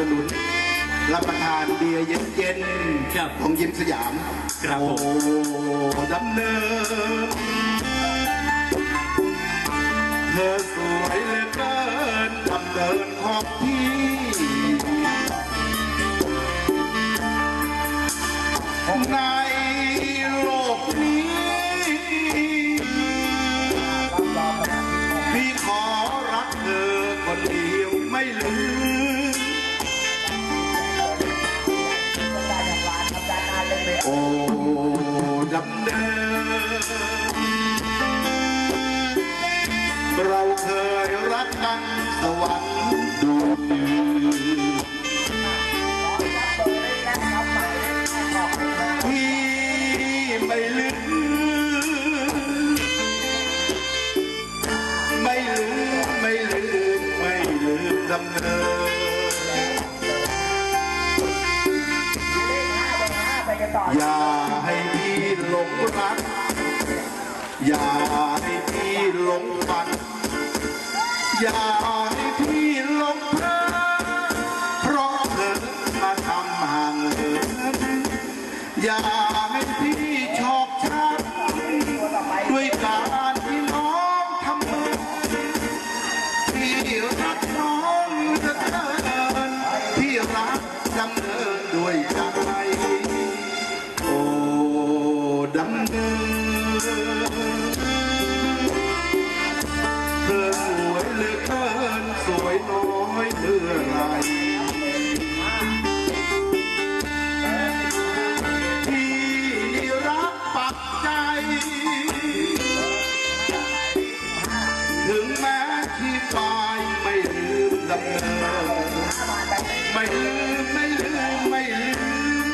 สนุน รับประทานเบียร์เย็นครับ ๆของยิ้มสยาม ครับผมโอ้ดำเนิน เธอสวยเหลือเกินดำเนินของพี่ในโลกนี้ พี่ขอรักเธอคนเดียวไม่ลืม รักกันสวรรค์ดูพี่ไม่ลืมไม่ลืมไม่ลืมไม่ลืมดำเนินอย่าให้พี่หลงรัก อย่าให้พี่ อย่าให้พี่ลงเพลินเพราะเธอมาทำห่างเหินอย่าให้พี่ชอกช้ำด้วยการที่น้องทำเมินพี่รักน้องเหลือเกินพี่รักดำเนินด้วยใจโอ้ดำเนินเนสวยน้อยเมื่อไรที่รักปักใจ ถึงแม้ที่ปลายไม่ลืมดำเนินไม่ลืมไม่ลืมไม่ลืม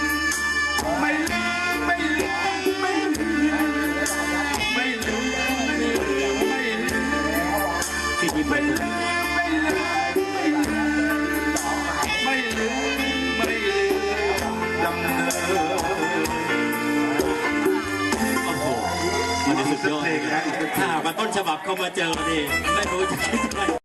ไม่ลืมไม่ลืมไม่ลืมไม่ลืมไม่ลืมไม่ลืมที่มีไม่ สุดยอดเลยนะถ้าหากว่าต้นฉบับเข้ามาเจอดีไม่รู้จะคิดอะไร